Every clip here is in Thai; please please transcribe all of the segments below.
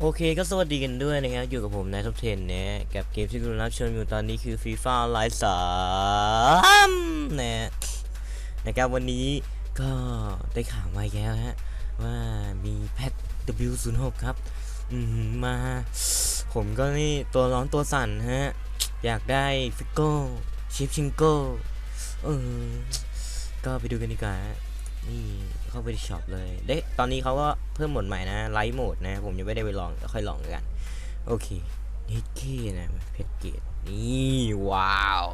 โอเคก็สวัสดีกันด้วยนะครับ อยู่กับผมนายท็อปเทนนะกับเกมที่คุณรับชมอยู่ตอนนี้คือ FIFA ไลฟ์สามนะนะครับวันนี้ก็ได้ข่าวมาอีกแล้วฮะ ว่ามีแพท W06 ครับ อืมมา ผมก็นี่ตัวร้อนตัวสั่นฮะ อยากได้ฟิกโก้ชิปชิงโก้เออก็ไปดูกันดีกว่าฮะ นี่เข้าไปที่ช็อปเลยเด้ตอนนี้เขาก็เพิ่มโหมดใหม่นะไลท์โหมดนะ ผมยังไม่ได้ไปลองค่อยลองกัน โอเคเนตเคนะเพชรเกตนี่ว้าว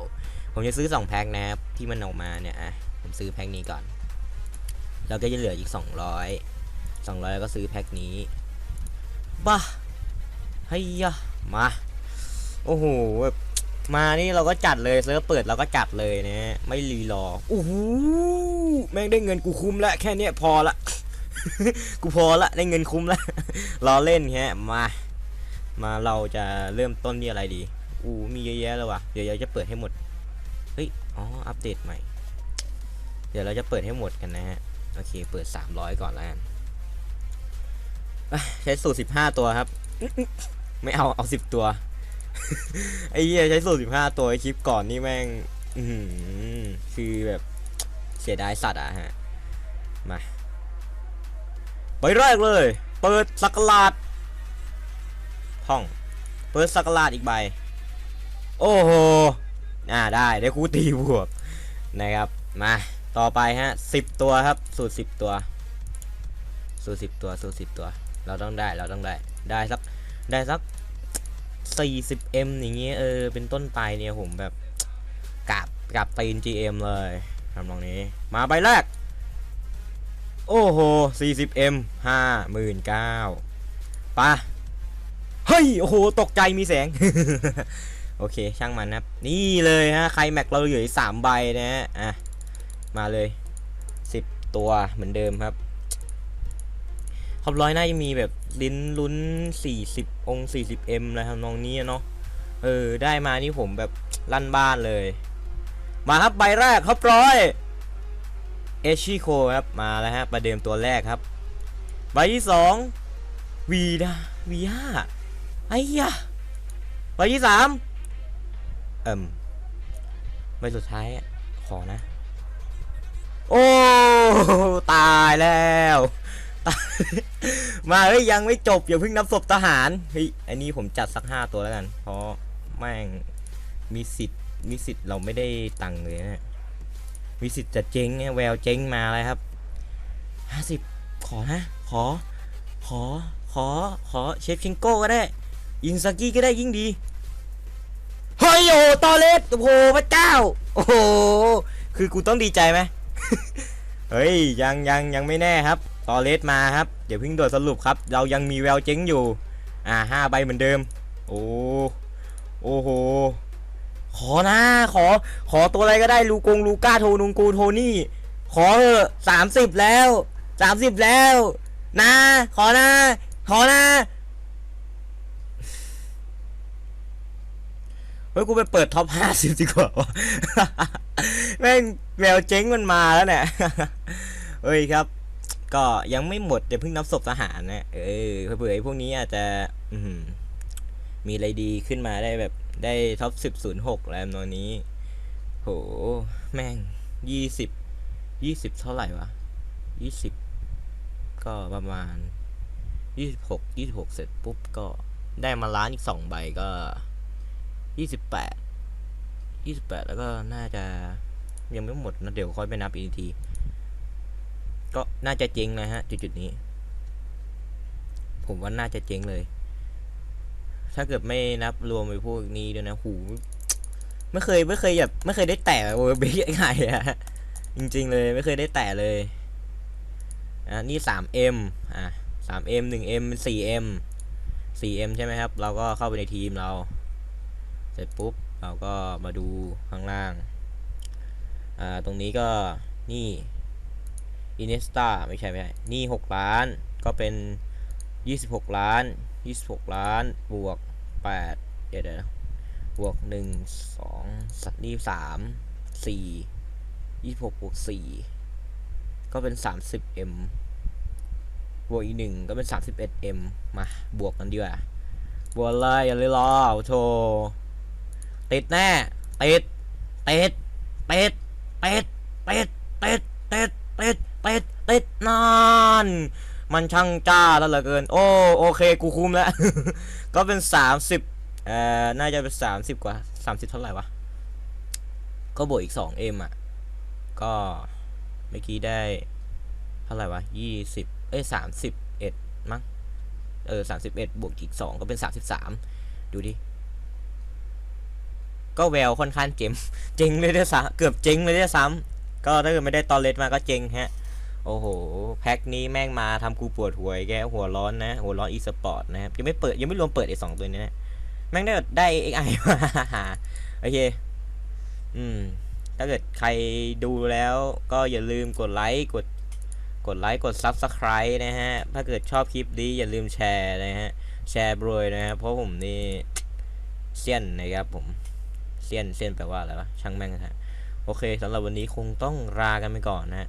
ผมจะซื้อ 2 แพ็คนะครับ ที่มันออกมาเนี่ยอะผมซื้อแพ็คนี้ก่อน แล้วก็จะเหลืออีก 200 200 แล้วก็ซื้อแพ็คนี้บ้าเฮียมา โอ้โหแบบ มานี่เราก็จัดเลยเซิร์ฟเปิดเราก็จัดเลยนะไม่รีรอโอ้โหแม่งได้เงินกูคุ้มละแค่เนี้ยพอละ กูพอละได้เงินคุ้มละรอเล่นแฮะมา มาเราจะเริ่มต้นที่อะไรดีอู้มีเยอะแยะเลยว่ะเดี๋ยวเราจะเปิดให้หมดเฮ้ยอ๋ออัปเดตใหม่ เดี๋ยวเราจะเปิดให้หมดกันนะฮะโอเคเปิด 300 ก่อนแล้วกันใช้สูตร15 ตัวครับ ไม่เอาเอา 10 ตัว ไอ้เหี้ยใช้สูตร15ตัวไอ้คลิปก่อนนี่แม่งอืคือแบบเสียดายสัตว์อะฮะ มาใบแรกเลย เปิดสักราดห้อง เปิดสักราดอีกใบ โอ้โหอ่าได้ได้คู่ตีบวกนะครับ มา ต่อไปฮะสิบตัวครับ สูตรสิบตัว สูตรสิบตัว สูตรสิบตัว เราต้องได้ เราต้องได้ ได้สัก ได้สัก 40m อย่างเงี้ยเออเป็นต้นไปเนี่ยผมแบบกับกับตีน GM เลยทำตรงนี้ มาใบแรก โอ้โห 40m ห้าหมื่นเก้าปะเฮ้ย โอ้โห ตกใจมีแสง โอเค ช่างมันนะครับ นี่เลยฮะ ใครแม็กเราเหลืออีกสามใบนะฮะ อะ มาเลย 10 ตัวเหมือนเดิมครับ ขอบร้อยน่าจะมีแบบลิ้นลุ้น 40 องค์ 40m อะไรทำนองนี้เนาะ เออ ได้มานี่ผมแบบลั่นบ้านเลย มาครับใบแรกครับร้อยเอชิโคครับ มาแล้วฮะ ประเดิมตัวแรกครับ ใบที่สองวีดาวีห้าไอ้ยะใบที่สามเอิ่มใบสุดท้ายขอนะ โอ้ ตายแล้ว มาเฮ้ยยังไม่จบอย่าเพิ่งนับศพทหารเฮ้ยอันนี้ผมจัดสักห้าตัวแล้วกัน เพราะแม่งมีสิทธิ์มีสิทธิ์เราไม่ได้ตังค์เลยนะมีสิทธิ์จะเจ๊งเนี่ยแววเจ๊งมาเลยครับห้าสิบขอนะขอ ขอขอขอเชฟชิงโก้ก็ได้อินซากิก็ได้ยิ่งดีเฮ้ยโอ้ตอเลสโอ้โหพระเจ้า โอ้โหคือกูต้องดีใจไหมเฮ้ยยังยังยังไม่แน่ครับ ตอเลสมาครับเดี๋ยวพิ่งโดดสรุปครับ เรายังมีแววเจ๊งอยู่ อ่าห้าใบเหมือนเดิม โอ้โอ้โห ขอนะ ขอ ขอตัวอะไรก็ได้ลูกงลูก้าโทนุงกูโทนี่ ขอเถอะสามสิบแล้วสามสิบแล้ว นะ ขอนะ ขอนะเฮ้ยกูไปเปิดท็อปห้าสิบดีกว่าวะแม่งแววเจ๊งมันมาแล้วเนี่ยเฮ้ยครับ ก็ยังไม่หมดเดี๋ยวเพิ่งนับศพทหารนะเออเผื่อไอ้พวกนี้อาจจะอืมีอะไรดีขึ้นมาได้แบบได้ท็อปสิบศูนย์หกแล้วตอนนี้ โห แม่งยี่สิบยี่สิบเท่าไหร่วะยี่สิบก็ประมาณยี่สิบหกยี่สิบหกเสร็จปุ๊บก็ได้มาล้านอีกสองใบก็ยี่สิบแปดยี่สิบแปดแล้วก็น่าจะยังไม่หมดนะเดี๋ยวค่อยไปนับอีกที ก็น่าจะเจ๊งนะฮะ จุดๆนี้ ผมว่าน่าจะเจ๊งเลย ถ้าเกิดไม่นับรวมไปพวกนี้ด้วยนะหูไม่เคยไม่เคยแบบไม่เคยได้แตะโอเบย์ง่ายอะจริง ๆ เลยไม่เคยได้แตะเลยอะนี่ 3M อะ 3M 1M 4M 4M ใช่ไหมครับ เราก็เข้าไปในทีมเรา เสร็จปุ๊บเราก็มาดูข้างล่าง อ่า ตรงนี้ก็นี่ อินเนสตาไม่ใช่ไม่ใช่นี่ 6 ล้าน ก็เป็น 26 ล้าน 26 ล้าน บวก 8 เดี๋ยวเดี๋ยวนะบวก 1 2สักนี่3 4 26 บวก 4 ก็เป็น 30m บวกอีกหนึ่งก็เป็น 31m มา บวกกันดีกว่า บวกเลยอย่าเลยรอโธติดแน่ ติด ติด ติด ติด ติด ติด ติด ติด ติด ติดติดนาน มันช่างจ้าแล้วเหลือเกิน โอ้โอเคกูคุมแล้ว ก็เป็น 30เอ่อน่าจะเป็น 30 กว่า 30 เท่าไหร่วะ ก็บวกอีก 2m อะ ก็เมื่อกี้ได้เท่าไหร่วะยี่สิบเอ้ยสามสิบเอ็ดมั้ง เออสามสิบเอ็ดบวกอีกสองก็เป็นสามสิบสามดูดิก็แววค่อนข้างเจ๋มเจ๋งเลยด้วยซ้ำเกือบเจ๋งเลยด้วยซ้ำก็ถ้าเกิดไม่ได้ตอนเลสมาก็เจ๋งฮะ โอ้โห แพ็คนี้แม่งมาทำกูปวดหัวแกหัวร้อนนะ หัวร้อนอีสปอร์ตนะครับ ยังไม่เปิดยังไม่รวมเปิดไอ้สองตัวนี้นะ แม่งได้ได้เอ็กไอมาโอเค อืม ถ้าเกิดใครดูแล้วก็อย่าลืมกดไลค์กดกดไลค์กด Subscribe นะฮะ ถ้าเกิดชอบคลิปนี้อย่าลืมแชร์นะฮะ แชร์บรวยนะฮะ เพราะผมนี่เซียนนะครับผม เซียนเซียนแปลว่าอะไรวะ ช่างแม่งฮะ โอเคสำหรับวันนี้คงต้องลากันไปก่อนนะฮะ